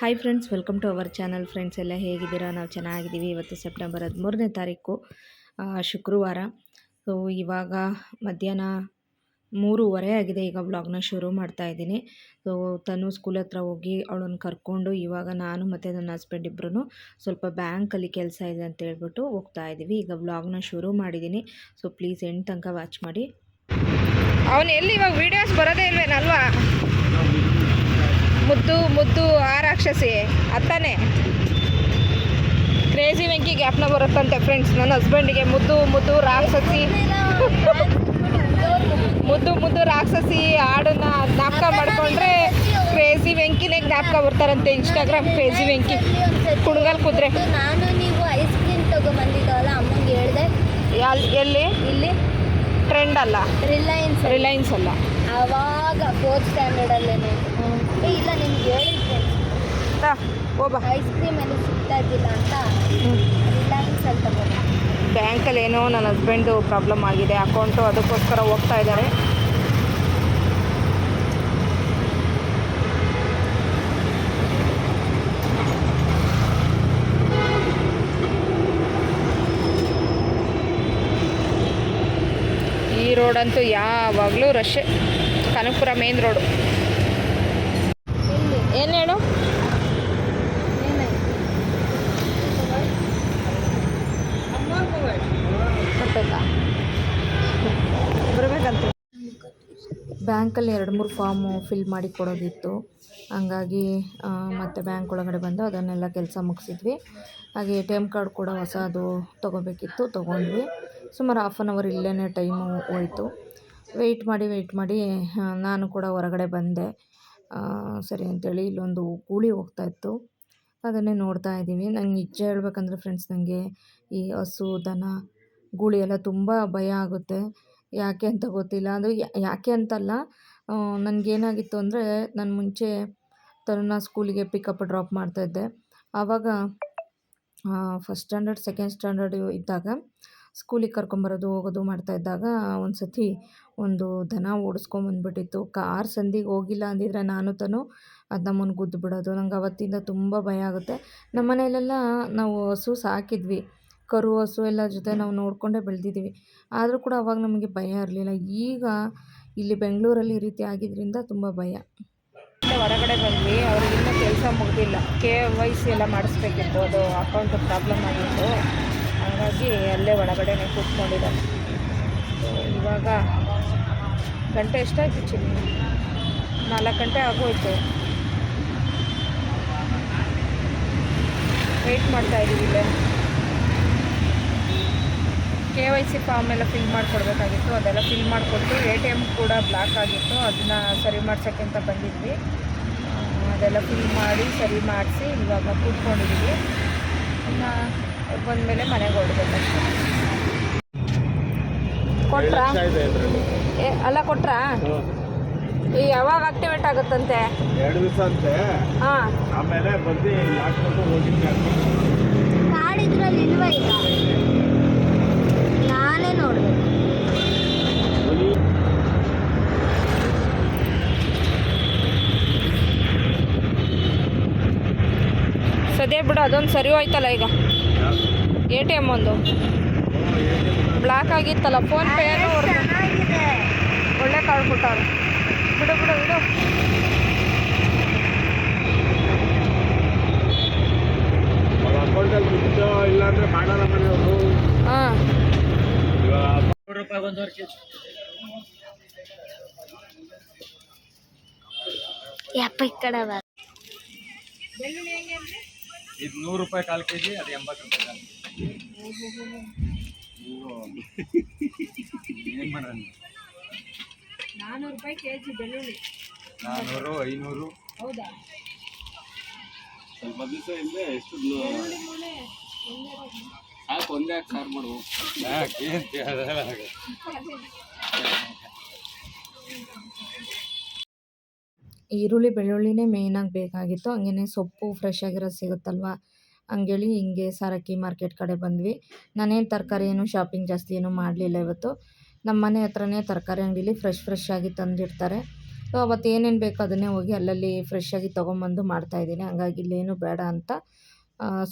Hi friends welcome to our channel friends ಎಲ್ಲ ಹೇಗಿದ್ದೀರಾ? ನಾವು ಚೆನ್ನಾಗಿದ್ದೀವಿ. ಇವತ್ತು ಸೆಪ್ಟೆಂಬರ್ ಹದಿಮೂರನೇ ತಾರೀಕು ಶುಕ್ರವಾರ. ಸೊ ಇವಾಗ ಮಧ್ಯಾಹ್ನ ಮೂರುವರೆ ಆಗಿದೆ. ಈಗ ವ್ಲಾಗ್ನ ಶುರು ಮಾಡ್ತಾ ಇದ್ದೀನಿ. ಸೊ ತನು ಸ್ಕೂಲ್ ಹತ್ರ ಹೋಗಿ ಅವಳನ್ನು ಕರ್ಕೊಂಡು ಇವಾಗ ನಾನು ಮತ್ತು ನನ್ನ ಹಸ್ಬೆಂಡ್ ಇಬ್ಬರೂ ಸ್ವಲ್ಪ ಬ್ಯಾಂಕಲ್ಲಿ ಕೆಲಸ ಇದೆ ಅಂತ ಹೇಳ್ಬಿಟ್ಟು ಹೋಗ್ತಾ ಇದ್ದೀವಿ. ಈಗ ವ್ಲಾಗ್ನ ಶುರು ಮಾಡಿದ್ದೀನಿ. ಸೊ ಪ್ಲೀಸ್ ಎಂಟು ತನಕ ವಾಚ್ ಮಾಡಿ. ಅವನು ಎಲ್ಲಿ ಇವಾಗ ವೀಡಿಯೋಸ್ ಬರೋದೇ ಇಲ್ವೇನಲ್ವಾ ಮುದ್ದು ಮುದ್ದು ಆ ರಾಕ್ಷಸಿ ಅತ್ತಾನೆ. ಕ್ರೇಜಿ ವೆಂಕಿ ಗ್ಯಾಪ್ನ ಬರುತ್ತಂತೆ ಫ್ರೆಂಡ್ಸ್ ನನ್ನ ಹಸ್ಬೆಂಡಿಗೆ ಮುದ್ದು ಮುದ್ದು ರಾಕ್ಷಸಿ. ಮುದ್ದು ಮುದ್ದು ರಾಕ್ಷಸಿ ಹಾಡನ್ನ ಜ್ಞಾಪಕ ಮಾಡ್ಕೊಂಡ್ರೆ ಕ್ರೇಜಿ ವೆಂಕಿನೇ ಜ್ಞಾಪಕ ಬರ್ತಾರಂತೆ ಇನ್ಸ್ಟಾಗ್ರಾಮ್ ಕ್ರೇಜಿ ವೆಂಕಿ. ಕುಣಗಲ್ ಕುದ್ರೆ. ನಾನು ನೀವು ಐಸ್ ಕ್ರೀಮ್ ಅಮ್ಮಂಗೆ ಹೇಳ್ದೆ ಎಲ್ ಎಲ್ಲಿ? ಇಲ್ಲಿ. ಟ್ರೆಂಡ್ ಅಲ್ಲ. ರಿಲಯನ್ಸ್ ರಿಲಯನ್ಸ್ ಅಲ್ಲ. ಆವಾಗ ಫೋರ್ತ್ ಸ್ಟ್ಯಾಂಡರ್ಡಲ್ಲೇ ಇಲ್ಲ ನಿಮ್ಗೆ ಹೇಳಿದ್ದೆ. ಹೋಬ ಐಸ್ ಕ್ರೀಮ್ ಎಲ್ಲ ಸಿಗ್ತಾ ಇದ್ದಿಲ್ಲ ಅಂತ. ರಿಲಯನ್ಸ್ ಅಂತ ಬ್ಯಾಂಕಲ್ಲಿ ಏನೋ ನನ್ನ ಹಸ್ಬೆಂಡು ಪ್ರಾಬ್ಲಮ್ ಆಗಿದೆ. ಅಕೌಂಟು ಅದಕ್ಕೋಸ್ಕರ ಹೋಗ್ತಾ ಇದ್ದಾರೆ. ಈ ರೋಡಂತೂ ಯಾವಾಗಲೂ ರಶ್ಶೆ ಕನಕಪುರ ಮೇನ್ ರೋಡು ಬ್ಯಾಂಕಲ್ಲಿ ಎರಡು ಮೂರು ಫಾರ್ಮು ಫಿಲ್ ಮಾಡಿ ಕೊಡೋದಿತ್ತು. ಹಂಗಾಗಿ ಮತ್ತು ಬ್ಯಾಂಕ್ ಒಳಗಡೆ ಬಂದು ಅದನ್ನೆಲ್ಲ ಕೆಲಸ ಮುಗಿಸಿದ್ವಿ. ಹಾಗೆ ಎ ಟಿ ಎಂ ಕಾರ್ಡ್ ಕೂಡ ಹೊಸದು ತೊಗೋಬೇಕಿತ್ತು, ತೊಗೊಂಡ್ವಿ. ಸುಮಾರು ಹಾಫ್ ಆನ್ ಅವರ್ ಇಲ್ಲೇ ಟೈಮು ಹೋಯಿತು. ವೆಯ್ಟ್ ಮಾಡಿ ವೆಯ್ಟ್ ಮಾಡಿ ನಾನು ಕೂಡ ಹೊರಗಡೆ ಬಂದೆ. ಸರಿ ಅಂತೇಳಿ ಇಲ್ಲೊಂದು ಗೂಳಿ ಹೋಗ್ತಾ ಇತ್ತು. ಅದನ್ನೇ ನೋಡ್ತಾ ಇದ್ದೀವಿ. ನಂಗೆ ನಿಜ ಹೇಳ್ಬೇಕಂದ್ರೆ ಫ್ರೆಂಡ್ಸ್ ನನಗೆ ಈ ಹಸು, ದನ, ಗೂಳಿ ಎಲ್ಲ ತುಂಬ ಭಯ ಆಗುತ್ತೆ. ಯಾಕೆ ಅಂತ ಗೊತ್ತಿಲ್ಲ. ಅದು ಯಾಕೆ ಅಂತಲ್ಲ ನನಗೇನಾಗಿತ್ತು ಅಂದರೆ ನಾನು ಮುಂಚೆ ತರುಣ ಸ್ಕೂಲಿಗೆ ಪಿಕಪ್ ಡ್ರಾಪ್ ಮಾಡ್ತಾಯಿದ್ದೆ ಆವಾಗ ಫಸ್ಟ್ ಸ್ಟ್ಯಾಂಡರ್ಡ್ ಸೆಕೆಂಡ್ ಸ್ಟ್ಯಾಂಡರ್ಡ್ ಇದ್ದಾಗ ಸ್ಕೂಲಿಗೆ ಕರ್ಕೊಂಬರೋದು ಹೋಗೋದು ಮಾಡ್ತಾ ಇದ್ದಾಗ ಒಂದು ಸತಿ ಒಂದು ದನ ಓಡಿಸ್ಕೊಂಬಂದ್ಬಿಟ್ಟಿತ್ತು ಕಾರ್ ಸಂದಿಗೆ ಹೋಗಿಲ್ಲ ಅಂದಿದ್ರೆ ನಾನು ತಾನು ಅದು ನಮ್ಮನ್ನು ಗುದ್ದು ಬಿಡೋದು. ನಂಗೆ ಅವತ್ತಿಂದ ತುಂಬ ಭಯ ಆಗುತ್ತೆ. ನಮ್ಮ ಮನೆಯಲ್ಲೆಲ್ಲ ನಾವು ಹಸು ಸಾಕಿದ್ವಿ. ಕರು, ಹಸು ಎಲ್ಲ ಜೊತೆ ನಾವು ನೋಡಿಕೊಂಡೇ ಬೆಳೆದಿದ್ದೀವಿ. ಆದರೂ ಕೂಡ ಅವಾಗ ನಮಗೆ ಭಯ ಇರಲಿಲ್ಲ. ಈಗ ಇಲ್ಲಿ ಬೆಂಗಳೂರಲ್ಲಿ ಈ ರೀತಿ ಆಗಿದ್ದರಿಂದ ತುಂಬ ಭಯ. ಹೊರಗಡೆ ಬಂದ್ವಿ. ಅವ್ರಿಗೆ ಇನ್ನೂ ಕೆಲಸ ಮುಗ್ದಿಲ್ಲ. ಕೆ ವೈ ಸಿ ಎಲ್ಲ ಮಾಡಿಸ್ಬೇಕಿತ್ತು. ಅದು ಅಕೌಂಟ್ ಪ್ರಾಬ್ಲಮ್ ಆಗಿತ್ತು. ಹಾಗಾಗಿ ಅಲ್ಲೇ ಒಳಗಡೆ ಕೂತ್ಕೊಂಡಿದ್ದಾರೆ. ಇವಾಗ ಗಂಟೆ ಎಷ್ಟಾಯ್ತು ಚಿನ್ನಿ? ನಾಲ್ಕು ಗಂಟೆ ಆಗೋಯ್ತು. ವೆಯ್ಟ್ ಮಾಡ್ತಾ ಇದ್ದೀವಿ ಇಲ್ಲೇ. ಕೆ ವೈ ಸಿ ಫಾರ್ಮ್ ಎಲ್ಲ ಫಿಲ್ ಮಾಡಿಕೊಡ್ಬೇಕಾಗಿತ್ತು ಅದೆಲ್ಲ ಫಿಲ್ ಮಾಡಿಕೊಟ್ಟು ಎ ಟಿ ಎಂ ಕೂಡ ಬ್ಲಾಕ್ ಆಗಿತ್ತು ಅದನ್ನ ಸರಿ ಮಾಡ್ಸೋಕ್ಕೆ ಅಂತ ಬಂದಿದ್ವಿ. ಅದೆಲ್ಲ ಫಿಲ್ ಮಾಡಿ ಸರಿ ಮಾಡಿಸಿ ಇವಾಗ ಕೂತ್ಕೊಂಡಿದ್ದೀವಿ ಇನ್ನು ಬಂದಮೇಲೆ ಮನೆಗೆ ಹೊರಡ್ಬೇಕಷ್ಟೆ. ಕೊಟ್ರಾ? ಏ ಅಲ್ಲ ಕೊಟ್ರಾ? ಈ ಯಾವಾಗ ಆಕ್ಟಿವೇಟ್ ಆಗುತ್ತಂತೆ? ಎರಡು ದಿವಸ ಅಂತೆ. ಹಾಂ. ಆಮೇಲೆ ಬಂದು ಕಾರ್ಡ್ ಇದ್ರಲ್ಲಿ ಇಲ್ವಾ ಈಗ? ಅದೊಂದು ಸರಿ ಹೋಯ್ತಲ್ಲ ಈಗ. ಎ ಟಿ ಎಂ ಒಂದು. ಬ್ಲಾಕ್ ಆಗಿತ್ತಲ್ಲ ಫೋನ್ ಪೇ ಒಳ್ಳೆ ಕಾರ್ಡ್ ಕೊಟ್ಟವ್ರು ಬಿಡು ಬಿಡು ಬಿಡು. ಹಾಂ. ಯಪ್ಪ, ಈ ಕಡೆ ಇದು ನೂರು ರೂಪಾಯಿ ಕಾಲು ಕೆ ಜಿ ಅದು ಎಂಬತ್ತು ರೂಪಾಯಿ ಕಾಲು ಏನು ಮಾಡೋಣ? ನಾನ್ನೂರು ರೂಪಾಯಿ ಕೆ ಜಿ ಬೆಳ್ಳುಳ್ಳಿ. ನಾನ್ನೂರು ಐನೂರು. ಹೌದಾ? ಸ್ವಲ್ಪ ದಿವಸ ಹಿಂದೆ ಎಷ್ಟು ಸಾಕು ಒಂದೇ ಹಾಕಿ ಸಾರು ಮಾಡುವ ಯಾಕೆ ಅಂತ ಈರುಳ್ಳಿ, ಬೆಳ್ಳುಳ್ಳಿನೇ ಮೇಯ್ನಾಗಿ ಬೇಕಾಗಿತ್ತು. ಹಂಗೇನೆ ಸೊಪ್ಪು ಫ್ರೆಶ್ ಆಗಿರೋದು ಸಿಗುತ್ತಲ್ವ? ಹಂಗೇಳಿ ಹಿಂಗೆ ಸಾರಕ್ಕಿ ಮಾರ್ಕೆಟ್ ಕಡೆ ಬಂದ್ವಿ. ನಾನೇನು ತರಕಾರಿ ಏನು ಶಾಪಿಂಗ್ ಜಾಸ್ತಿ ಏನೂ ಮಾಡಲಿಲ್ಲ ಇವತ್ತು. ನಮ್ಮ ಮನೆ ಹತ್ರನೇ ತರಕಾರಿ ಅಂಗಡಿಲಿ ಫ್ರೆಶ್ ಫ್ರೆಶ್ ಆಗಿ ತಂದಿರ್ತಾರೆ ಸೊ ಅವತ್ತು ಏನೇನು ಬೇಕೋ ಅದನ್ನೇ ಹೋಗಿ ಅಲ್ಲಲ್ಲಿ ಫ್ರೆಶ್ ಆಗಿ ತೊಗೊಂಬಂದು ಮಾಡ್ತಾಯಿದ್ದೀನಿ ಹಂಗಾಗಿ ಇಲ್ಲೇನು ಬೇಡ ಅಂತ.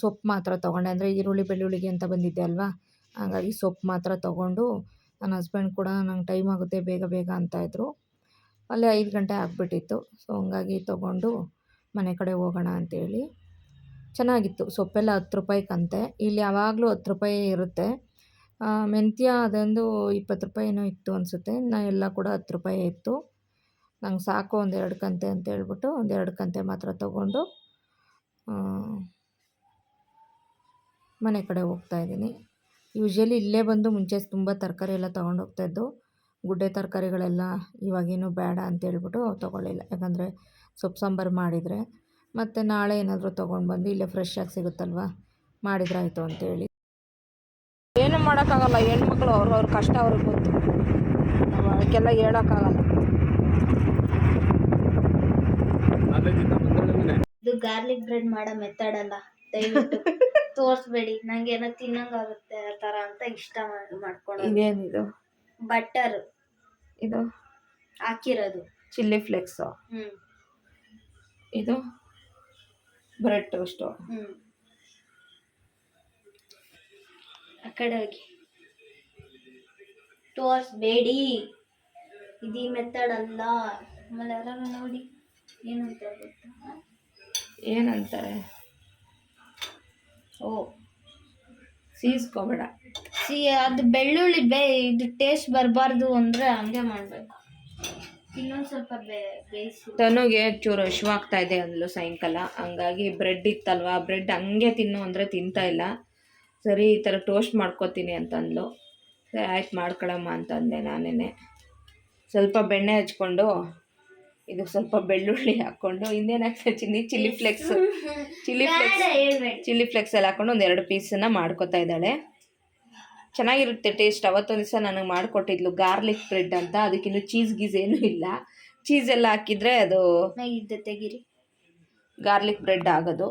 ಸೊಪ್ಪು ಮಾತ್ರ ತೊಗೊಂಡೆ. ಅಂದರೆ ಈರುಳ್ಳಿ, ಬೆಳ್ಳುಳ್ಳಿಗೆ ಅಂತ ಬಂದಿದ್ದೆ ಅಲ್ವಾ? ಹಾಗಾಗಿ ಸೊಪ್ಪು ಮಾತ್ರ ತೊಗೊಂಡು ನನ್ನ ಹಸ್ಬೆಂಡ್ ಕೂಡ ನಂಗೆ ಟೈಮ್ ಆಗುತ್ತೆ ಬೇಗ ಬೇಗ ಅಂತಾಯಿದ್ರು ಅಲ್ಲೇ ಐದು ಗಂಟೆ ಆಗಿಬಿಟ್ಟಿತ್ತು. ಸೊ, ಹಂಗಾಗಿ ತೊಗೊಂಡು ಮನೆ ಕಡೆ ಹೋಗೋಣ ಅಂತೇಳಿ. ಚೆನ್ನಾಗಿತ್ತು. ಸೊಪ್ಪೆಲ್ಲ ಹತ್ತು ರೂಪಾಯಿ ಕಂತೆ. ಇಲ್ಲಿ ಯಾವಾಗಲೂ ಹತ್ತು ರೂಪಾಯಿ ಇರುತ್ತೆ. ಮೆಂತ್ಯ ಅದೊಂದು ಇಪ್ಪತ್ತು ರೂಪಾಯಿ ಏನೋ ಇತ್ತು ಅನಿಸುತ್ತೆ. ನಾ ಎಲ್ಲ ಕೂಡ ಹತ್ತು ರೂಪಾಯಿ ಇತ್ತು. ನಂಗೆ ಸಾಕು ಒಂದೆರಡು ಕಂತೆ ಅಂತ ಹೇಳ್ಬಿಟ್ಟು ಒಂದೆರಡು ಕಂತೆ ಮಾತ್ರ ತೊಗೊಂಡು ಮನೆ ಕಡೆ ಹೋಗ್ತಾಯಿದ್ದೀನಿ ಯೂಶ್ವಲಿ ಇಲ್ಲೇ ಬಂದು ಮುಂಚೆ ತುಂಬ ತರಕಾರಿ ಎಲ್ಲ ತೊಗೊಂಡು ಹೋಗ್ತಾಯಿದ್ದು ಗುಡ್ಡೆ ತರಕಾರಿಗಳೆಲ್ಲ ಇವಾಗೇನು ಬೇಡ ಅಂತೇಳ್ಬಿಟ್ಟು ತೊಗೊಳ್ಳಿಲ್ಲ. ಯಾಕಂದರೆ ಸೊಪ್ಪು ಸಾಂಬಾರು ಮಾಡಿದರೆ ಮತ್ತು ನಾಳೆ ಏನಾದರೂ ತೊಗೊಂಡು ಬಂದು ಇಲ್ಲೇ ಫ್ರೆಶ್ ಆಗಿ ಸಿಗುತ್ತಲ್ವ? ಆಯಿತು ಅಂತೇಳಿ. ಏನು ಮಾಡೋಕ್ಕಾಗಲ್ಲ. ಹೆಣ್ಮಕ್ಳು ಅವ್ರವ್ರ ಕಷ್ಟ ಅವ್ರಿಗೆ ಗೊತ್ತು. ನಾವು ಅದಕ್ಕೆಲ್ಲ ಹೇಳೋಕ್ಕಾಗಲ್ಲ. ಇದು ಗಾರ್ಲಿಕ್ ಬ್ರೆಡ್ ಮಾಡೋ ಮೆಥಡ್ ಅಲ್ಲ. ದಯವಿಟ್ಟು ತೋರಿಸ್ಬೇಡಿ. ನಂಗೆ ಏನೋ ತಿನ್ನಂಗಾಗುತ್ತೆ ಆ ಥರ ಅಂತ ಇಷ್ಟ ಮಾಡ್ಕೊಂಡು ಇದೇನಿದು? ಬಟರ್ ಇದು ಹಾಕಿರೋದು. Chilli flakes. ಹ್ಮ್. ಇದು ಬ್ರೆಡ್ ಟೋಸ್ಟು ಹ್ಞೂ ಆ ಕಡೆ ಹೋಗಿ. ತೋರಿಸ್ಬೇಡಿ ಇದೀ ಮೆಥಡ್ ಅಲ್ಲ. ಆಮೇಲೆ ಯಾರು ನೋಡಿ. ಏನಂತ ಗೊತ್ತಾ? ಏನಂತಾರೆ? ಓ ಸೀಸ್ಕೋಬೇಡ ಸಿ ಅದು ಬೆಳ್ಳುಳ್ಳಿ ಬೇ ಇದು ಟೇಸ್ಟ್ ಬರಬಾರ್ದು ಅಂದರೆ ಹಂಗೆ ಮಾಡಬೇಕು. ಇನ್ನೊಂದು ಸ್ವಲ್ಪ ಬೇ ಬೇಯಿಸಿ. ತನುಗೆ ಚೂರು ಹಶ್ವಾಗ್ತಾ ಇದೆ ಅಂದ್ಲು ಸಾಯಂಕಾಲ. ಹಂಗಾಗಿ ಬ್ರೆಡ್ ಇತ್ತಲ್ವ? ಬ್ರೆಡ್ ಹಂಗೆ ತಿನ್ನು ಅಂದರೆ ತಿಂತಾ ಇಲ್ಲ. ಸರಿ ಈ ಥರ ಟೋಸ್ಟ್ ಮಾಡ್ಕೊತೀನಿ ಅಂತ ಅಂದ್ಲು. ಸರಿ ಆಯ್ತು ಮಾಡ್ಕೊಳಮ್ಮ ಅಂತಂದೆ ನಾನೇ ಸ್ವಲ್ಪ ಬೆಣ್ಣೆ ಹಚ್ಕೊಂಡು ಇದಕ್ಕೆ ಸ್ವಲ್ಪ ಬೆಳ್ಳುಳ್ಳಿ ಹಾಕ್ಕೊಂಡು ಇನ್ನೇನು ಹಾಕ್ತಾ chilli chilli flakes. Chilli flakes. Chilli ಫ್ಲೆಕ್ಸಲ್ಲಿ ಹಾಕ್ಕೊಂಡು ಹಾಕೊಂಡು ಒಂದು ಎರಡು ಪೀಸನ್ನು ಮಾಡ್ಕೊತಾ ಇದ್ದಾಳೆ. ಚೆನ್ನಾಗಿರುತ್ತೆ ಟೇಸ್ಟ್ ಅವತ್ತೊಂದು ದಿವಸ ನನಗೆ ಮಾಡಿಕೊಟ್ಟಿದ್ಲು ಗಾರ್ಲಿಕ್ ಬ್ರೆಡ್ ಅಂತ. ಅದಕ್ಕಿನ್ನು ಚೀಸ್ ಗೀಸ್ ಏನೂ ಇಲ್ಲ. ಚೀಸ್ ಎಲ್ಲ ಹಾಕಿದರೆ ಅದು ತೆಗಿರಿ ತೆಗೀರಿ. ಗಾರ್ಲಿಕ್ ಬ್ರೆಡ್ ಆಗೋದು.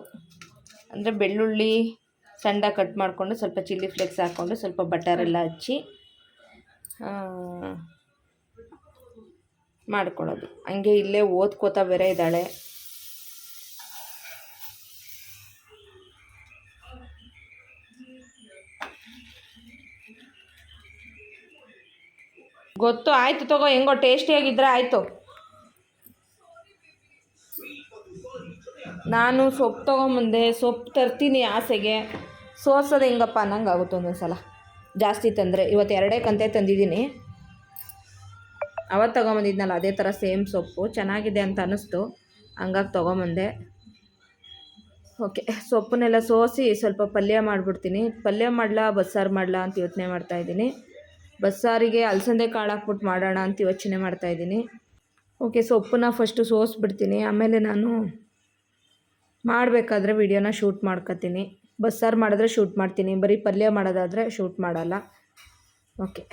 ಅಂದರೆ ಬೆಳ್ಳುಳ್ಳಿ ಸಣ್ಣ ಕಟ್ ಮಾಡಿಕೊಂಡು ಸ್ವಲ್ಪ ಚಿಲ್ಲಿ ಫ್ಲೇಕ್ಸ್ ಹಾಕ್ಕೊಂಡು ಸ್ವಲ್ಪ ಬಟರ್ ಎಲ್ಲ ಹಚ್ಚಿ ಮಾಡ್ಕೊಳ್ಳೋದು. ಹಂಗೆ ಇಲ್ಲೇ ಓದ್ಕೋತಾ ಬೇರೆ ಇದ್ದಾಳೆ. ಗೊತ್ತು. ಆಯಿತು ತಗೋ, ಹೆಂಗೋ ಟೇಸ್ಟಿಯಾಗಿದ್ದರೆ ಆಯಿತು. ನಾನು ಸೊಪ್ಪು ತೊಗೊಂಬಂದೆ ಸೊಪ್ಪು ತರ್ತೀನಿ ಆಸೆಗೆ. ಸೋಸೋದು ಹೆಂಗಪ್ಪ ಅನ್ನಂಗೆ ಆಗುತ್ತೆ ಒಂದೊಂದು ಸಲ. ಜಾಸ್ತಿ ತಂದರೆ, ಇವತ್ತು ಎರಡೇ ಕಂತೆ ತಂದಿದ್ದೀನಿ. ಅವತ್ತು ತೊಗೊಂಬಂದಿದ್ನಲ್ಲ ಅದೇ ಥರ ಸೇಮ್ ಸೊಪ್ಪು. ಚೆನ್ನಾಗಿದೆ ಅಂತ ಅನ್ನಿಸ್ತು. ಹಂಗಾಗಿ ತೊಗೊಂಬಂದೆ ಓಕೆ, ಸೊಪ್ಪನ್ನೆಲ್ಲ ಸೋಸಿ ಸ್ವಲ್ಪ ಪಲ್ಯ ಮಾಡಿಬಿಡ್ತೀನಿ. ಪಲ್ಯ ಮಾಡಲಾ, ಬಸ್ಸಾರು ಮಾಡಲಾ ಅಂತ ಯೋಚನೆ ಮಾಡ್ತಾಯಿದ್ದೀನಿ ಬಸ್ಸಾರಿಗೆ ಅಲಸಂದೆ ಕಾಳು ಹಾಕ್ಬಿಟ್ಟು ಮಾಡೋಣ ಅಂತ ಯೋಚನೆ ಮಾಡ್ತಾಯಿದ್ದೀನಿ ಓಕೆ ಸೊಪ್ಪನ್ನ ಫಸ್ಟು ಸೋಸ್ಬಿಡ್ತೀನಿ. ಆಮೇಲೆ ನಾನು ಮಾಡಬೇಕಾದ್ರೆ ವಿಡಿಯೋನ ಶೂಟ್ ಮಾಡ್ಕೊತೀನಿ. ಬಸ್ಸಾರು ಮಾಡಿದ್ರೆ ಶೂಟ್ ಮಾಡ್ತೀನಿ. ಬರೀ ಪಲ್ಯ ಮಾಡೋದಾದರೆ ಶೂಟ್ ಮಾಡಲ್ಲ. ಓಕೆ.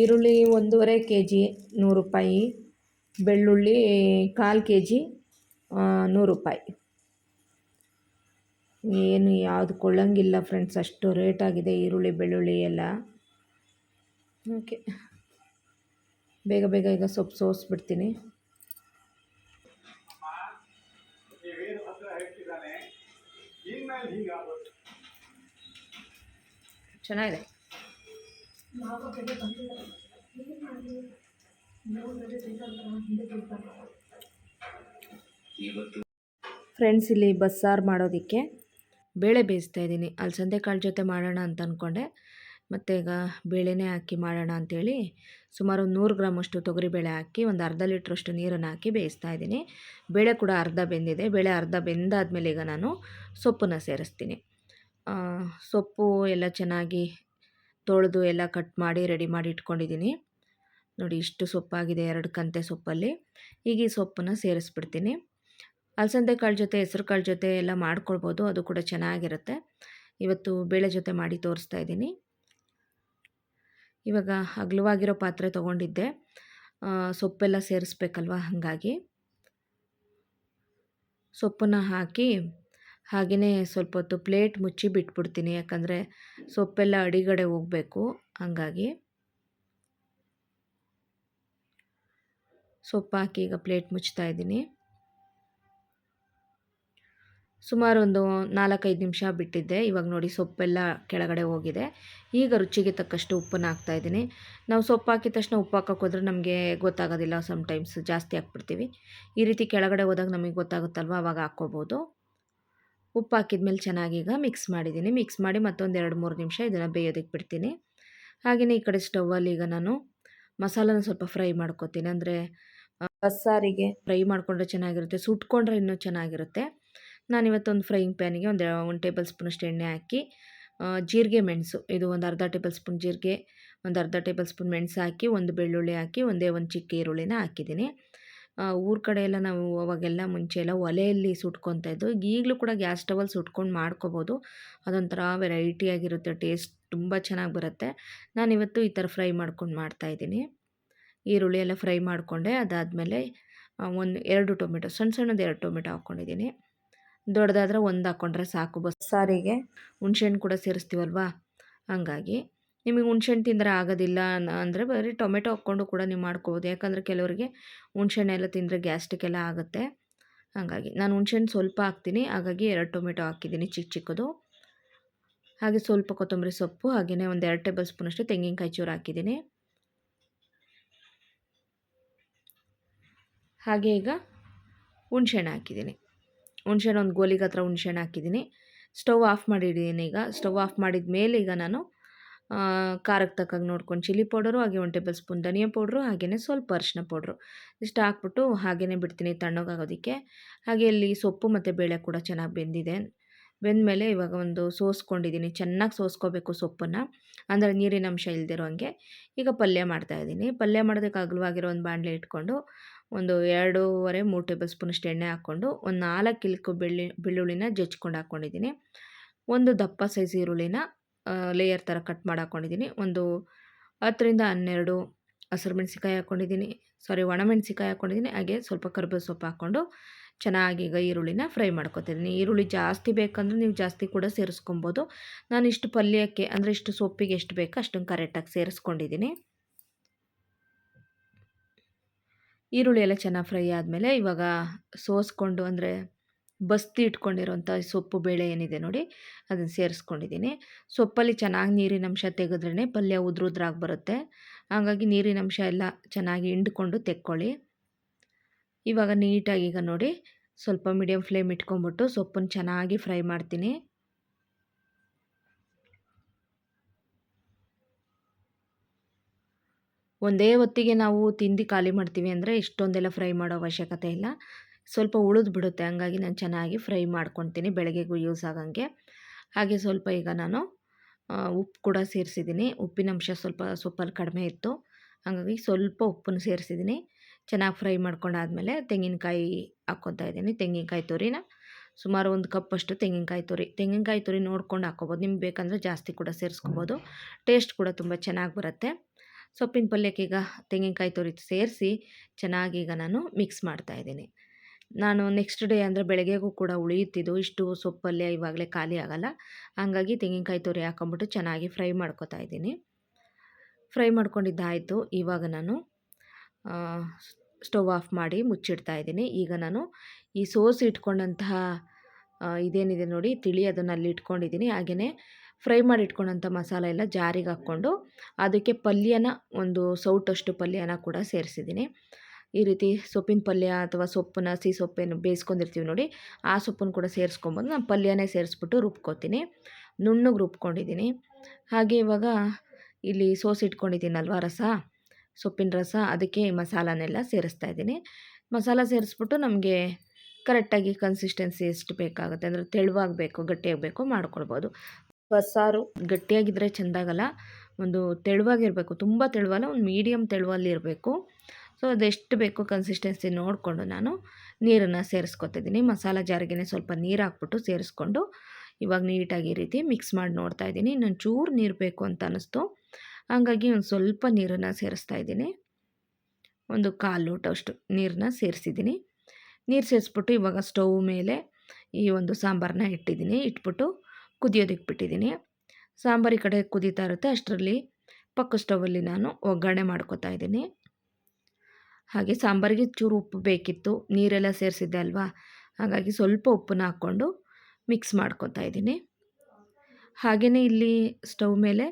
ಈರುಳ್ಳಿ ಒಂದೂವರೆ ಕೆ ಜಿ ನೂರು ರೂಪಾಯಿ. ಬೆಳ್ಳುಳ್ಳಿ ಕಾಲು ಕೆ ಜಿ ನೂರು ರೂಪಾಯಿ. ಏನು ಯಾವುದು ಕೊಳ್ಳಂಗಿಲ್ಲ ಫ್ರೆಂಡ್ಸ್ ಅಷ್ಟು ರೇಟ್ ಆಗಿದೆ ಈರುಳ್ಳಿ, ಬೆಳ್ಳುಳ್ಳಿ ಎಲ್ಲ. ಓಕೆ ಬೇಗ ಬೇಗ ಈಗ ಸೊಪ್ಪು ಸೋಸ್ಬಿಡ್ತೀನಿ. ಚೆನ್ನಾಗಿದೆ. ಫ್ರೆಂಡ್ಸ್ ಇಲ್ಲಿ ಬಸ್ಸಾರು ಮಾಡೋದಕ್ಕೆ ಬೇಳೆ ಬೇಯಿಸ್ತಾ ಇದ್ದೀನಿ. ಅಲಸಂದೆ ಕಾಳು ಜೊತೆ ಮಾಡೋಣ ಅಂತ ಅಂದ್ಕೊಂಡೆ ಮತ್ತು ಈಗ ಬೇಳೆನೇ ಹಾಕಿ ಮಾಡೋಣ ಅಂಥೇಳಿ ಸುಮಾರು ಒಂದು ನೂರು ಗ್ರಾಮಷ್ಟು ತೊಗರಿಬೇಳೆ ಹಾಕಿ ಒಂದು ಅರ್ಧ ಲೀಟ್ರಷ್ಟು ನೀರನ್ನು ಹಾಕಿ ಬೇಯಿಸ್ತಾ ಇದ್ದೀನಿ. ಬೇಳೆ ಕೂಡ ಅರ್ಧ ಬೆಂದಿದೆ. ಬೇಳೆ ಅರ್ಧ ಬೆಂದಾದಮೇಲೆ ಈಗ ನಾನು ಸೊಪ್ಪನ್ನು ಸೇರಿಸ್ತೀನಿ. ಸೊಪ್ಪು ಎಲ್ಲ ಚೆನ್ನಾಗಿ ತೊಳೆದು ಎಲ್ಲ ಕಟ್ ಮಾಡಿ ರೆಡಿ ಮಾಡಿ ಇಟ್ಕೊಂಡಿದ್ದೀನಿ. ನೋಡಿ ಇಷ್ಟು ಸೊಪ್ಪಾಗಿದೆ ಎರಡು ಕಂತೆ ಸೊಪ್ಪಲ್ಲಿ. ಈಗ ಈ ಸೊಪ್ಪನ್ನು ಸೇರಿಸ್ಬಿಡ್ತೀನಿ. ಅಲಸಂದೆ ಕಾಳು ಜೊತೆ, ಹೆಸ್ರು ಕಾಳು ಜೊತೆ ಎಲ್ಲ ಮಾಡ್ಕೊಳ್ಬೋದು, ಅದು ಕೂಡ ಚೆನ್ನಾಗಿರುತ್ತೆ. ಇವತ್ತು ಬೇಳೆ ಜೊತೆ ಮಾಡಿ ತೋರಿಸ್ತಾ ಇದ್ದೀನಿ. ಇವಾಗ ಅಗಲವಾಗಿರೋ ಪಾತ್ರೆ ತೊಗೊಂಡಿದ್ದೆ. ಸೊಪ್ಪೆಲ್ಲ ಸೇರಿಸ್ಬೇಕಲ್ವ ಹಾಗಾಗಿ. ಸೊಪ್ಪನ್ನು ಹಾಕಿ ಹಾಗೆಯೇ ಸ್ವಲ್ಪ ಹೊತ್ತು ಪ್ಲೇಟ್ ಮುಚ್ಚಿ ಬಿಟ್ಬಿಡ್ತೀನಿ, ಯಾಕಂದರೆ ಸೊಪ್ಪೆಲ್ಲ ಅಡಿಗಡೆ ಹೋಗಬೇಕು ಹಾಗಾಗಿ. ಸೊಪ್ಪು ಹಾಕಿ ಈಗ ಪ್ಲೇಟ್ ಮುಚ್ತಾ ಇದ್ದೀನಿ. ಸುಮಾರು ಒಂದು ನಾಲ್ಕೈದು ನಿಮಿಷ ಬಿಟ್ಟಿದ್ದೆ. ಇವಾಗ ನೋಡಿ ಸೊಪ್ಪೆಲ್ಲ ಕೆಳಗಡೆ ಹೋಗಿದೆ. ಈಗ ರುಚಿಗೆ ತಕ್ಕಷ್ಟು ಉಪ್ಪನ್ನು ಹಾಕ್ತಾಯಿದ್ದೀನಿ ನಾವು ಸೊಪ್ಪು ಹಾಕಿದ ತಕ್ಷಣ ಉಪ್ಪು ಹಾಕೋಕೆ ಹೋದ್ರೆ ನಮಗೆ ಗೊತ್ತಾಗೋದಿಲ್ಲ. ಸಮ್ಟೈಮ್ಸ್ ಜಾಸ್ತಿ ಹಾಕ್ಬಿಡ್ತೀವಿ. ಈ ರೀತಿ ಕೆಳಗಡೆ ಹೋದಾಗ ನಮಗೆ ಗೊತ್ತಾಗುತ್ತಲ್ವ? ಅವಾಗ ಹಾಕ್ಕೋಬೋದು. ಉಪ್ಪು ಹಾಕಿದ್ಮೇಲೆ ಚೆನ್ನಾಗಿ ಈಗ ಮಿಕ್ಸ್ ಮಾಡಿದ್ದೀನಿ. ಮಿಕ್ಸ್ ಮಾಡಿ ಮತ್ತೊಂದು ಎರಡು ಮೂರು ನಿಮಿಷ ಇದನ್ನು ಬೇಯೋದಕ್ಕೆ ಬಿಡ್ತೀನಿ. ಹಾಗೆಯೇ ಈ ಕಡೆ ಸ್ಟವ್ವಲ್ಲಿ ಈಗ ನಾನು ಮಸಾಲನ ಸ್ವಲ್ಪ ಫ್ರೈ ಮಾಡ್ಕೊತೀನಿ. ಅಂದರೆ ಬಸ್ಸಾರಿಗೆ ಫ್ರೈ ಮಾಡಿಕೊಂಡ್ರೆ ಚೆನ್ನಾಗಿರುತ್ತೆ. ಸುಟ್ಕೊಂಡ್ರೆ ಇನ್ನೂ ಚೆನ್ನಾಗಿರುತ್ತೆ. ನಾನಿವತ್ತೊಂದು ಫ್ರೈಯಿಂಗ್ ಪ್ಯಾನಿಗೆ ಒಂದು ಒಂದು ಟೇಬಲ್ ಸ್ಪೂನಷ್ಟು ಎಣ್ಣೆ ಹಾಕಿ ಜೀರಿಗೆ ಮೆಣಸು. ಇದು ಒಂದು ಅರ್ಧ ಟೇಬಲ್ ಸ್ಪೂನ್ ಜೀರಿಗೆ, ಒಂದು ಅರ್ಧ ಟೇಬಲ್ ಸ್ಪೂನ್ ಮೆಣಸು ಹಾಕಿ, ಒಂದು ಬೆಳ್ಳುಳ್ಳಿ ಹಾಕಿ, ಒಂದೇ ಒಂದು ಚಿಕ್ಕ ಈರುಳ್ಳಿನ ಹಾಕಿದ್ದೀನಿ. ಊರ ಕಡೆ ಎಲ್ಲ ನಾವು ಅವಾಗೆಲ್ಲ ಮುಂಚೆ ಎಲ್ಲ ಒಲೆಯಲ್ಲಿ ಸುಟ್ಕೊತಾ ಇದ್ದು, ಈಗಲೂ ಕೂಡ ಗ್ಯಾಸ್ ಸ್ಟವಲ್ಲಿ ಸುಟ್ಕೊಂಡು ಮಾಡ್ಕೋಬೋದು. ಅದೊಂಥರ ವೆರೈಟಿಯಾಗಿರುತ್ತೆ ಟೇಸ್ಟ್ ತುಂಬ ಚೆನ್ನಾಗಿ ಬರುತ್ತೆ. ನಾನಿವತ್ತು ಈ ಥರ ಫ್ರೈ ಮಾಡ್ಕೊಂಡು ಮಾಡ್ತಾಯಿದ್ದೀನಿ ಈರುಳ್ಳಿ ಎಲ್ಲ ಫ್ರೈ ಮಾಡಿಕೊಂಡೆ, ಅದಾದಮೇಲೆ ಒಂದು ಎರಡು ಟೊಮೆಟೊ, ಸಣ್ಣ ಸಣ್ಣದು ಎರಡು ಟೊಮೆಟೊ ಹಾಕ್ಕೊಂಡಿದ್ದೀನಿ. ದೊಡ್ಡದಾದ್ರೆ ಒಂದು ಹಾಕ್ಕೊಂಡ್ರೆ ಸಾಕು. ಬಸ್ ಸಾರಿಗೆ ಹುಣ್ಸೆಹಣ್ಣು ಕೂಡ ಸೇರಿಸ್ತೀವಲ್ವಾ? ಹಂಗಾಗಿ ನಿಮಗೆ ಹುಣ್ಸೆಹಣ್ಣು ತಿಂದರೆ ಆಗೋದಿಲ್ಲ ಅಂದರೆ ಬರೀ ಟೊಮೆಟೊ ಹಾಕ್ಕೊಂಡು ಕೂಡ ನೀವು ಮಾಡ್ಕೋಬೋದು. ಯಾಕಂದರೆ ಕೆಲವರಿಗೆ ಹುಣ್ಸೆಹಣ್ಣೆಲ್ಲ ತಿಂದರೆ ಗ್ಯಾಸ್ಟ್ರಿಕ್ ಎಲ್ಲ ಆಗುತ್ತೆ. ಹಾಗಾಗಿ ನಾನು ಹುಣ್ಸೆಹಣ್ಣು ಸ್ವಲ್ಪ ಹಾಕ್ತೀನಿ. ಹಾಗಾಗಿ ಎರಡು ಟೊಮೆಟೊ ಹಾಕಿದ್ದೀನಿ ಚಿಕ್ಕ ಚಿಕ್ಕದು. ಹಾಗೆ ಸ್ವಲ್ಪ ಕೊತ್ತಂಬರಿ ಸೊಪ್ಪು ಹಾಗೆಯೇ ಒಂದು ಎರಡು ಟೇಬಲ್ ಸ್ಪೂನಷ್ಟು ತೆಂಗಿನಕಾಯಿ ಚೂರು ಹಾಕಿದ್ದೀನಿ. ಹಾಗೆ ಈಗ ಹುಣ್ಸೆಹಣ್ಣು ಹಾಕಿದ್ದೀನಿ. ಹುಣ್ಸೆಹಣ್ಣು ಒಂದು ಗೋಲಿಗೆ ಹತ್ರ ಹುಣ್ಸೆಹಣ್ಣು ಹಾಕಿದ್ದೀನಿ ಸ್ಟವ್ ಆಫ್ ಮಾಡಿದ್ದೀನಿ ಈಗ. ಸ್ಟವ್ ಆಫ್ ಮಾಡಿದ ಮೇಲೆ ಈಗ ನಾನು ಖಾರಕ್ಕೆ ತಕ್ಕಾಗಿ ನೋಡ್ಕೊಂಡು ಚಿಲ್ಲಿ ಪೌಡರು, ಹಾಗೆ ಒಂದು ಟೇಬಲ್ ಸ್ಪೂನ್ ಧನಿಯಾ ಪೌಡ್ರು ಹಾಗೆಯೇ ಸ್ವಲ್ಪ ಅರಿಶಿನ ಪೌಡ್ರು. ಇಷ್ಟು ಹಾಕ್ಬಿಟ್ಟು ಹಾಗೆಯೇ ಬಿಡ್ತೀನಿ ತಣ್ಣಗಾಗೋದಕ್ಕೆ ಹಾಗೆ ಇಲ್ಲಿ ಸೊಪ್ಪು ಮತ್ತು ಬೇಳೆ ಕೂಡ ಚೆನ್ನಾಗಿ ಬೆಂದಿದೆ. ಬೆಂದಮೇಲೆ ಇವಾಗ ಒಂದು ಸೋಸ್ಕೊಂಡಿದ್ದೀನಿ ಚೆನ್ನಾಗಿ ಸೋಸ್ಕೋಬೇಕು ಸೊಪ್ಪನ್ನು. ಅಂದರೆ ನೀರಿನ ಅಂಶ ಇಲ್ದಿರೋ ಹಾಗೆ ಈಗ ಪಲ್ಯ ಮಾಡ್ತಾಯಿದ್ದೀನಿ ಪಲ್ಯ ಮಾಡೋದಕ್ಕೆ ಅಗಲವಾಗಿರೋ ಒಂದು ಬಾಣಲೆ ಇಟ್ಕೊಂಡು ಒಂದು ಎರಡೂವರೆ ಮೂರು ಟೇಬಲ್ ಸ್ಪೂನಷ್ಟು ಎಣ್ಣೆ ಹಾಕ್ಕೊಂಡು ಒಂದು ನಾಲ್ಕು ಇಲ್ಕು ಬೆಳ್ಳಿ, ಬೆಳ್ಳುಳ್ಳಿನ ಜಜ್ಕೊಂಡು ಹಾಕ್ಕೊಂಡಿದ್ದೀನಿ ಒಂದು ದಪ್ಪ ಸೈಜ್ ಈರುಳ್ಳಿನ ಲೇಯರ್ ಥರ ಕಟ್ ಮಾಡಿ ಹಾಕ್ಕೊಂಡಿದ್ದೀನಿ ಒಂದು ಹತ್ತರಿಂದ ಹನ್ನೆರಡು ಹಸಿರು ಮೆಣಸಿಕಾಯಿ ಹಾಕ್ಕೊಂಡಿದ್ದೀನಿ ಸಾರಿ ಒಣಮೆಣಸಿಕಾಯಿ ಹಾಕ್ಕೊಂಡಿದ್ದೀನಿ ಹಾಗೆ ಸ್ವಲ್ಪ ಕರ್ಬೇವು ಸೊಪ್ಪು ಹಾಕ್ಕೊಂಡು ಚೆನ್ನಾಗಿ ಈಗ ಈರುಳ್ಳಿನ ಫ್ರೈ ಮಾಡ್ಕೊತಿದ್ದೀನಿ. ಈರುಳ್ಳಿ ಜಾಸ್ತಿ ಬೇಕಂದ್ರೆ ನೀವು ಜಾಸ್ತಿ ಕೂಡ ಸೇರಿಸ್ಕೊಬೋದು. ನಾನು ಇಷ್ಟು ಪಲ್ಯಕ್ಕೆ, ಅಂದರೆ ಇಷ್ಟು ಸೊಪ್ಪಿಗೆ ಎಷ್ಟು ಬೇಕೋ ಅಷ್ಟನ್ನು ಕರೆಕ್ಟಾಗಿ ಸೇರಿಸ್ಕೊಂಡಿದ್ದೀನಿ. ಈರುಳ್ಳಿ ಎಲ್ಲ ಚೆನ್ನಾಗಿ ಫ್ರೈ ಆದಮೇಲೆ ಇವಾಗ ಸೋಸ್ಕೊಂಡು ಅಂದರೆ ಬಸ್ತಿ ಇಟ್ಕೊಂಡಿರೋಂಥ ಸೊಪ್ಪು ಬೇಳೆ ಏನಿದೆ ನೋಡಿ, ಅದನ್ನು ಸೇರಿಸ್ಕೊಂಡಿದ್ದೀನಿ. ಸೊಪ್ಪಲ್ಲಿ ಚೆನ್ನಾಗಿ ನೀರಿನಂಶ ತೆಗೆದ್ರೇ ಪಲ್ಯ ಉದ್ರುದ್ರಾಗಿ ಬರುತ್ತೆ. ಹಾಗಾಗಿ ನೀರಿನಂಶ ಎಲ್ಲ ಚೆನ್ನಾಗಿ ಹಿಂಡ್ಕೊಂಡು ತೆಕ್ಕೊಳ್ಳಿ. ಇವಾಗ ನೀಟಾಗಿ ಈಗ ನೋಡಿ, ಸ್ವಲ್ಪ ಮೀಡಿಯಮ್ ಫ್ಲೇಮ್ ಇಟ್ಕೊಂಬಿಟ್ಟು ಸೊಪ್ಪನ್ನು ಚೆನ್ನಾಗಿ ಫ್ರೈ ಮಾಡ್ತೀನಿ. ಒಂದೇ ಹೊತ್ತಿಗೆ ನಾವು ತಿಂದು ಖಾಲಿ ಮಾಡ್ತೀವಿ ಅಂದರೆ ಇಷ್ಟೊಂದೆಲ್ಲ ಫ್ರೈ ಮಾಡೋ ಅವಶ್ಯಕತೆ ಇಲ್ಲ. ಸ್ವಲ್ಪ ಉಳಿದು ಬಿಡುತ್ತೆ. ಹಂಗಾಗಿ ನಾನು ಚೆನ್ನಾಗಿ ಫ್ರೈ ಮಾಡ್ಕೊತೀನಿ. ಬೆಳಗ್ಗೆಗೂ ಯೂಸ್ ಆಗೋಂಗೆ. ಹಾಗೆ ಸ್ವಲ್ಪ ಈಗ ನಾನು ಉಪ್ಪು ಕೂಡ ಸೇರಿಸಿದ್ದೀನಿ. ಉಪ್ಪಿನ ಅಂಶ ಸ್ವಲ್ಪ ಸೊಪ್ಪಲ್ಲಿ ಕಡಿಮೆ ಇತ್ತು. ಹಾಗಾಗಿ ಸ್ವಲ್ಪ ಉಪ್ಪನ್ನು ಸೇರಿಸಿದ್ದೀನಿ. ಚೆನ್ನಾಗಿ ಫ್ರೈ ಮಾಡ್ಕೊಂಡಾದಮೇಲೆ ತೆಂಗಿನಕಾಯಿ ಹಾಕ್ಕೊತಾ ಇದ್ದೀನಿ. ತೆಂಗಿನಕಾಯಿ ತುರಿನ. ಸುಮಾರು ಒಂದು ಕಪ್ಪಷ್ಟು ತೆಂಗಿನಕಾಯಿ ತುರಿ. ತೆಂಗಿನಕಾಯಿ ತುರಿ ನೋಡ್ಕೊಂಡು ಹಾಕ್ಕೊಬೋದು. ನಿಮ್ಗೆ ಬೇಕಂದರೆ ಜಾಸ್ತಿ ಕೂಡ ಸೇರಿಸ್ಕೊಬೋದು. ಟೇಸ್ಟ್ ಕೂಡ ತುಂಬ ಚೆನ್ನಾಗಿ ಬರುತ್ತೆ. ಸೊಪ್ಪಿನ ಪಲ್ಯಕ್ಕೆ ಈಗ ತೆಂಗಿನಕಾಯಿ ತುರಿ ಸೇರಿಸಿ ಚೆನ್ನಾಗಿ ಈಗ ನಾನು ಮಿಕ್ಸ್ ಮಾಡ್ತಾಯಿದ್ದೀನಿ ನಾನು ನೆಕ್ಸ್ಟ್ ಡೇ ಅಂದರೆ ಬೆಳಗ್ಗೆಗೂ ಕೂಡ ಉಳಿಯುತ್ತಿದ್ದು ಇಷ್ಟು ಸೊಪ್ಪಲ್ಯ ಇವಾಗಲೇ ಖಾಲಿ ಆಗಲ್ಲ. ಹಾಗಾಗಿ ತೆಂಗಿನಕಾಯಿ ತುರಿ ಹಾಕೊಂಬಿಟ್ಟು ಚೆನ್ನಾಗಿ ಫ್ರೈ ಮಾಡ್ಕೊತಾ ಇದ್ದೀನಿ. ಫ್ರೈ ಮಾಡ್ಕೊಂಡಿದ್ದಾಯಿತು. ಇವಾಗ ನಾನು ಸ್ಟವ್ ಆಫ್ ಮಾಡಿ ಮುಚ್ಚಿಡ್ತಾ ಇದ್ದೀನಿ. ಈಗ ನಾನು ಈ ಸೋಸಿ ಇಟ್ಕೊಂಡಂತಹ ಇದೇನಿದೆ ನೋಡಿ ತಿಳಿ ಅದನ್ನು ಅಲ್ಲಿ ಇಟ್ಕೊಂಡಿದ್ದೀನಿ. ಹಾಗೆಯೇ ಫ್ರೈ ಮಾಡಿ ಇಟ್ಕೊಂಡಂಥ ಮಸಾಲ ಎಲ್ಲ ಜಾರಿಗೆ ಹಾಕ್ಕೊಂಡು ಅದಕ್ಕೆ ಪಲ್ಯನ ಒಂದು ಸೌಟಷ್ಟು ಪಲ್ಯನ ಕೂಡ ಸೇರಿಸಿದ್ದೀನಿ. ಈ ರೀತಿ ಸೊಪ್ಪಿನ ಪಲ್ಯ ಅಥವಾ ಸೊಪ್ಪನ್ನ ಸೀ ಸೊಪ್ಪೇನು ಬೇಯಿಸ್ಕೊಂಡಿರ್ತೀವಿ ನೋಡಿ, ಆ ಸೊಪ್ಪನ್ನು ಕೂಡ ಸೇರಿಸ್ಕೊಂಬಂದು. ನಾನು ಪಲ್ಯನೇ ಸೇರಿಸ್ಬಿಟ್ಟು ರುಬ್ಕೋತೀನಿ. ನುಣ್ಣಗೆ ರುಬ್ಕೊಂಡಿದ್ದೀನಿ. ಹಾಗೆ ಇವಾಗ ಇಲ್ಲಿ ಸೋಸ್ ಇಟ್ಕೊಂಡಿದ್ದೀನಲ್ವ ರಸ, ಸೊಪ್ಪಿನ ರಸ, ಅದಕ್ಕೆ ಮಸಾಲನೆಲ್ಲ ಸೇರಿಸ್ತಾ ಇದ್ದೀನಿ. ಮಸಾಲ ಸೇರಿಸ್ಬಿಟ್ಟು ನಮಗೆ ಕರೆಕ್ಟಾಗಿ ಕನ್ಸಿಸ್ಟೆನ್ಸಿ ಎಷ್ಟು ಬೇಕಾಗುತ್ತೆ, ಅಂದರೆ ತೆಳುವಾಗಬೇಕು, ಗಟ್ಟಿಯಾಗಬೇಕು ಮಾಡ್ಕೊಳ್ಬೋದು. ಬಸ್ಸಾರು ಗಟ್ಟಿಯಾಗಿದ್ದರೆ ಚೆಂದಾಗಲ್ಲ. ಒಂದು ತೆಳುವಾಗಿರಬೇಕು, ತುಂಬ ತೆಳುವಲ್ಲ, ಒಂದು ಮೀಡಿಯಮ್ ತೆಳುವಲ್ಲಿ ಇರಬೇಕು. ಸೊ ಅದೆಷ್ಟು ಬೇಕು ಕನ್ಸಿಸ್ಟೆನ್ಸಿ ನೋಡಿಕೊಂಡು ನಾನು ನೀರನ್ನು ಸೇರಿಸ್ಕೊತಿದ್ದೀನಿ ಮಸಾಲ ಜಾರಿಗೆನೆ ಸ್ವಲ್ಪ ನೀರು ಹಾಕ್ಬಿಟ್ಟು ಸೇರಿಸ್ಕೊಂಡು ಇವಾಗ ನೀಟಾಗಿ ಈ ರೀತಿ ಮಿಕ್ಸ್ ಮಾಡಿ ನೋಡ್ತಾ ಇದ್ದೀನಿ. ನಾನು ಚೂರು ನೀರು ಬೇಕು ಅಂತ ಅನ್ನಿಸ್ತು ಹಾಗಾಗಿ ಒಂದು ಸ್ವಲ್ಪ ನೀರನ್ನು ಸೇರಿಸ್ತಾ ಇದ್ದೀನಿ. ಒಂದು ಕಾಲು ಲೋಟಷ್ಟು ನೀರನ್ನ ಸೇರಿಸಿದ್ದೀನಿ. ನೀರು ಸೇರಿಸ್ಬಿಟ್ಟು ಇವಾಗ ಸ್ಟವ್ ಮೇಲೆ ಈ ಒಂದು ಸಾಂಬಾರನ್ನ ಇಟ್ಟಿದ್ದೀನಿ. ಇಟ್ಬಿಟ್ಟು ಕುದಿಯೋದಕ್ಕೆ ಬಿಟ್ಟಿದ್ದೀನಿ ಸಾಂಬಾರು ಕಡೆ ಕುದೀತಾ ಇರುತ್ತೆ, ಅಷ್ಟರಲ್ಲಿ ಪಕ್ಕ ಸ್ಟವಲ್ಲಿ ನಾನು ಒಗ್ಗರಣೆ ಮಾಡ್ಕೊತಾ ಇದ್ದೀನಿ. ಹಾಗೆ ಸಾಂಬಾರಿಗೆ ಚೂರು ಉಪ್ಪು ಬೇಕಿತ್ತು, ನೀರೆಲ್ಲ ಸೇರಿಸಿದ್ದೆ ಅಲ್ವಾ? ಹಾಗಾಗಿ ಸ್ವಲ್ಪ ಉಪ್ಪನ್ನ ಹಾಕ್ಕೊಂಡು ಮಿಕ್ಸ್ ಮಾಡ್ಕೊತಾ ಇದ್ದೀನಿ. ಹಾಗೆಯೇ ಇಲ್ಲಿ ಸ್ಟವ್ ಮೇಲೆ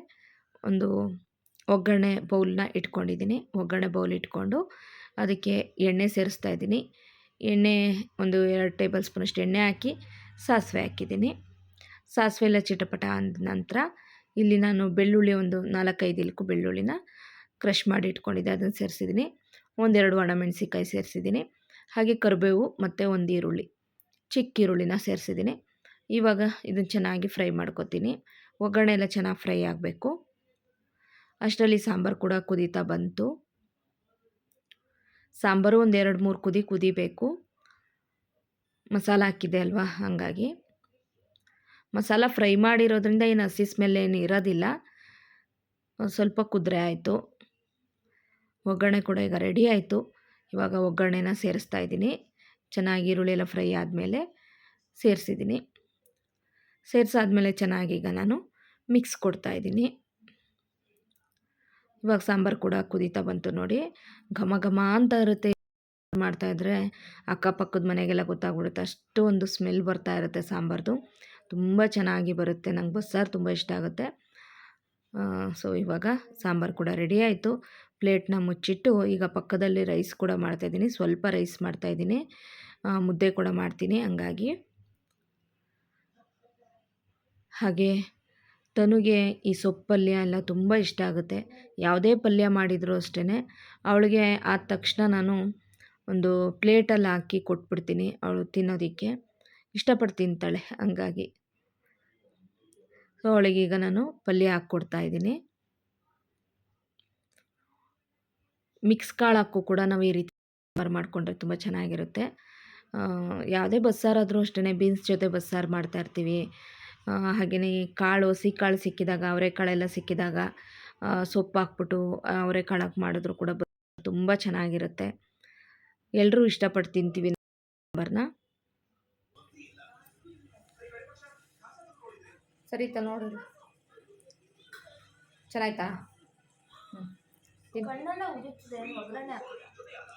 ಒಂದು ಒಗ್ಗರಣೆ ಬೌಲ್ನ ಇಟ್ಕೊಂಡಿದ್ದೀನಿ. ಒಗ್ಗರಣೆ ಬೌಲ್ ಇಟ್ಕೊಂಡು ಅದಕ್ಕೆ ಎಣ್ಣೆ ಸೇರಿಸ್ತಾ ಇದ್ದೀನಿ. ಎಣ್ಣೆ ಒಂದು ಎರಡು ಟೇಬಲ್ ಸ್ಪೂನಷ್ಟು ಎಣ್ಣೆ ಹಾಕಿ ಸಾಸಿವೆ ಹಾಕಿದ್ದೀನಿ. ಸಾಸಿವೆ ಎಲ್ಲ ಚಿಟಪಟ ಅಂದ ನಂತರ ಇಲ್ಲಿ ನಾನು ಬೆಳ್ಳುಳ್ಳಿ ಒಂದು ನಾಲ್ಕೈದು ಇಲ್ಕು ಬೆಳ್ಳುಳ್ಳಿನ ಕ್ರಷ್ ಮಾಡಿ ಇಟ್ಕೊಂಡಿದ್ದೆ. ಅದನ್ನು ಸೇರಿಸಿದ್ದೀನಿ. ಒಂದೆರಡು ಒಣಮೆಣಸಿಕಾಯಿ ಸೇರಿಸಿದ್ದೀನಿ. ಹಾಗೆ ಕರಿಬೇವು ಮತ್ತು ಒಂದು ಈರುಳ್ಳಿ, ಚಿಕ್ಕ ಈರುಳ್ಳಿನ ಸೇರಿಸಿದ್ದೀನಿ. ಇವಾಗ ಇದನ್ನು ಚೆನ್ನಾಗಿ ಫ್ರೈ ಮಾಡ್ಕೊತೀನಿ. ಒಗ್ಗರಣೆ ಎಲ್ಲ ಚೆನ್ನಾಗಿ ಫ್ರೈ ಆಗಬೇಕು. ಅಷ್ಟರಲ್ಲಿ ಸಾಂಬಾರು ಕೂಡ ಕುದೀತಾ ಬಂತು. ಸಾಂಬಾರು ಒಂದು ಎರಡು ಮೂರು ಕುದಿ ಕುದಿಬೇಕು. ಮಸಾಲ ಹಾಕಿದೆ ಅಲ್ವಾ? ಹಾಗಾಗಿ. ಮಸಾಲ ಫ್ರೈ ಮಾಡಿರೋದ್ರಿಂದ ಏನು ಹಸಿ ಸ್ಮೆಲ್ ಏನು ಇರೋದಿಲ್ಲ. ಸ್ವಲ್ಪ ಕುದ್ರೆ ಆಯಿತು. ಒಗ್ಗರಣೆ ಕೂಡ ಈಗ ರೆಡಿ ಆಯಿತು. ಇವಾಗ ಒಗ್ಗರಣೆನ ಸೇರಿಸ್ತಾ ಇದ್ದೀನಿ. ಚೆನ್ನಾಗಿ ಈರುಳ್ಳಿ ಎಲ್ಲ ಫ್ರೈ ಆದಮೇಲೆ ಸೇರಿಸಿದ್ದೀನಿ. ಸೇರಿಸಾದ್ಮೇಲೆ ಚೆನ್ನಾಗಿ ಈಗ ನಾನು ಮಿಕ್ಸ್ ಕೊಡ್ತಾ ಇದ್ದೀನಿ. ಇವಾಗ ಸಾಂಬಾರು ಕೂಡ ಕುದೀತಾ ಬಂತು ನೋಡಿ. ಘಮ ಘಮ ಅಂತ ಇರುತ್ತೆ. ಮಾಡ್ತಾಯಿದ್ರೆ ಅಕ್ಕಪಕ್ಕದ ಮನೆಗೆಲ್ಲ ಗೊತ್ತಾಗ್ಬಿಡುತ್ತೆ. ಅಷ್ಟು ಒಂದು ಸ್ಮೆಲ್ ಬರ್ತಾ ಇರುತ್ತೆ ಸಾಂಬಾರ್ದು. ತುಂಬ ಚೆನ್ನಾಗಿ ಬರುತ್ತೆ. ನಂಗೆ ಬಸ್ಸಾರು ತುಂಬ ಇಷ್ಟ ಆಗುತ್ತೆ. ಸೊ ಇವಾಗ ಸಾಂಬಾರು ಕೂಡ ರೆಡಿ ಆಯಿತು. ಪ್ಲೇಟ್ನ ಮುಚ್ಚಿಟ್ಟು ಈಗ ಪಕ್ಕದಲ್ಲಿ ರೈಸ್ ಕೂಡ ಮಾಡ್ತಾಯಿದ್ದೀನಿ ಸ್ವಲ್ಪ ರೈಸ್ ಮಾಡ್ತಾಯಿದ್ದೀನಿ ಮುದ್ದೆ ಕೂಡ ಮಾಡ್ತೀನಿ. ಹಂಗಾಗಿ ಹಾಗೆ ತನುಗೆ ಈ ಸೊಪ್ಪು ಪಲ್ಯ ಎಲ್ಲ ತುಂಬ ಇಷ್ಟ ಆಗುತ್ತೆ. ಯಾವುದೇ ಪಲ್ಯ ಮಾಡಿದರೂ ಅಷ್ಟೇ ಅವಳಿಗೆ ಆದ ತಕ್ಷಣ ನಾನು ಒಂದು ಪ್ಲೇಟಲ್ಲಿ ಹಾಕಿ ಕೊಟ್ಬಿಡ್ತೀನಿ ಅವಳು ತಿನ್ನೋದಕ್ಕೆ. ಇಷ್ಟಪಟ್ಟು ತಿಂತಾಳೆ ಹಂಗಾಗಿ. ಸೊ ಈಗ ನಾನು ಪಲ್ಯ ಹಾಕ್ಕೊಡ್ತಾ ಇದ್ದೀನಿ. ಮಿಕ್ಸ್ ಕಾಳು ಹಾಕು ಕೂಡ ನಾವು ಈ ರೀತಿ ಸಾಂಬಾರು ಮಾಡಿಕೊಂಡ್ರೆ ತುಂಬ ಚೆನ್ನಾಗಿರುತ್ತೆ. ಯಾವುದೇ ಬಸ್ಸಾರಾದರೂ ಅಷ್ಟೇ ಬೀನ್ಸ್ ಜೊತೆ ಬಸ್ಸಾರು ಮಾಡ್ತಾಯಿರ್ತೀವಿ ಹಾಗೆಯೇ ಈ ಕಾಳು ಹಸಿ ಕಾಳು ಸಿಕ್ಕಿದಾಗ ಅವರೆಕಾಳೆಲ್ಲ ಸಿಕ್ಕಿದಾಗ ಸೊಪ್ಪು ಹಾಕ್ಬಿಟ್ಟು ಅವರೆಕಾಳು ಹಾಕಿ ಮಾಡಿದ್ರು ಕೂಡ ತುಂಬ ಚೆನ್ನಾಗಿರುತ್ತೆ. ಎಲ್ಲರೂ ಇಷ್ಟಪಟ್ಟು ತಿಂತೀವಿ ಸಾಂಬಾರನ್ನ ಸರಿತಾ ನೋಡಿರಿ ಚೆನ್ನಾಯ್ತಾ?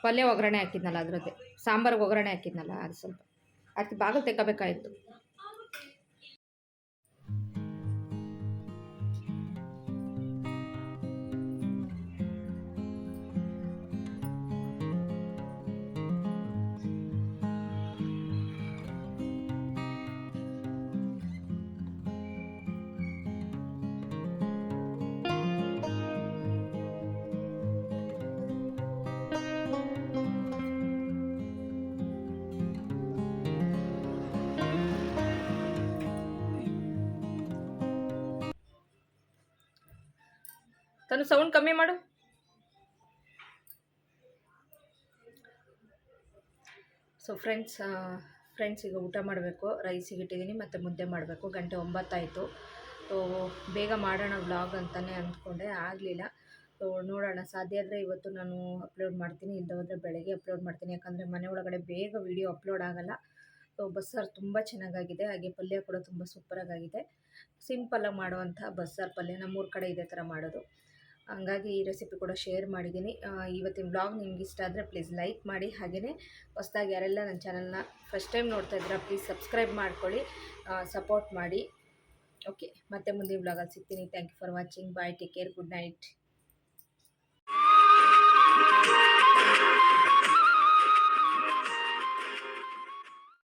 ಪಲ್ಯ ಒಗ್ಗರಣೆ ಹಾಕಿದ್ನಲ್ಲ ಅದರದ್ದೇ. ಸಾಂಬಾರ್ಗೆ ಒಗ್ಗರಣೆ ಹಾಕಿದ್ನಲ್ಲ ಅದು ಸ್ವಲ್ಪ. ಅದಕ್ಕೆ ಬಾಗಿಲು ತೆಕ್ಕಬೇಕಾಯಿತು. ತನು ಸೌಂಡ್ ಕಮ್ಮಿ ಮಾಡು. ಸೊ ಫ್ರೆಂಡ್ಸ್ ಫ್ರೆಂಡ್ಸ್ ಈಗ ಊಟ ಮಾಡಬೇಕು ರೈಸಿಗೆ ಇಟ್ಟಿದ್ದೀನಿ ಮತ್ತು ಮುದ್ದೆ ಮಾಡಬೇಕು. ಗಂಟೆ ಒಂಬತ್ತಾಯಿತು. ಸೊ ಬೇಗ ಮಾಡೋಣ ವ್ಲಾಗ್ ಅಂತಲೇ ಅಂದ್ಕೊಂಡೆ, ಆಗಲಿಲ್ಲ. ಸೊ ನೋಡೋಣ. ಸಾಧ್ಯ ಆದರೆ ಇವತ್ತು ನಾನು ಅಪ್ಲೋಡ್ ಮಾಡ್ತೀನಿ ಇಲ್ಲದೆ ಹೋದರೆ ಬೆಳಗ್ಗೆ ಅಪ್ಲೋಡ್ ಮಾಡ್ತೀನಿ. ಯಾಕಂದರೆ ಮನೆ ಒಳಗಡೆ ಬೇಗ ವಿಡಿಯೋ ಅಪ್ಲೋಡ್ ಆಗಲ್ಲ. ಸೊ ಬಸ್ಸಾರು ತುಂಬ ಚೆನ್ನಾಗಾಗಿದೆ. ಹಾಗೆ ಪಲ್ಯ ಕೂಡ ತುಂಬ ಸೂಪರಾಗಾಗಿದೆ ಸಿಂಪಲ್ಲಾಗಿ ಮಾಡುವಂಥ ಬಸ್ಸಾರು ಪಲ್ಯ. ನಮ್ಮೂರ ಕಡೆ ಇದೇ ಥರ ಮಾಡೋದು. ಹಂಗಾಗಿ ಈ ರೆಸಿಪಿ ಕೂಡ ಶೇರ್ ಮಾಡಿದ್ದೀನಿ. ಇವತ್ತಿನ ಬ್ಲಾಗ್ ನಿಮ್ಗೆ ಇಷ್ಟ ಆದರೆ ಪ್ಲೀಸ್ ಲೈಕ್ ಮಾಡಿ. ಹಾಗೆಯೇ ಹೊಸದಾಗಿ ಯಾರೆಲ್ಲ ನನ್ನ ಚಾನಲ್ನ ಫಸ್ಟ್ ಟೈಮ್ ನೋಡ್ತಾ ಇದ್ದೀರಾ ಪ್ಲೀಸ್ ಸಬ್ಸ್ಕ್ರೈಬ್ ಮಾಡ್ಕೊಳ್ಳಿ. ಸಪೋರ್ಟ್ ಮಾಡಿ. ಓಕೆ ಮತ್ತೆ ಮುಂದಿನ ಬ್ಲಾಗಲ್ಲಿ ಸಿಗ್ತೀನಿ. Thank you for watching bye take care good night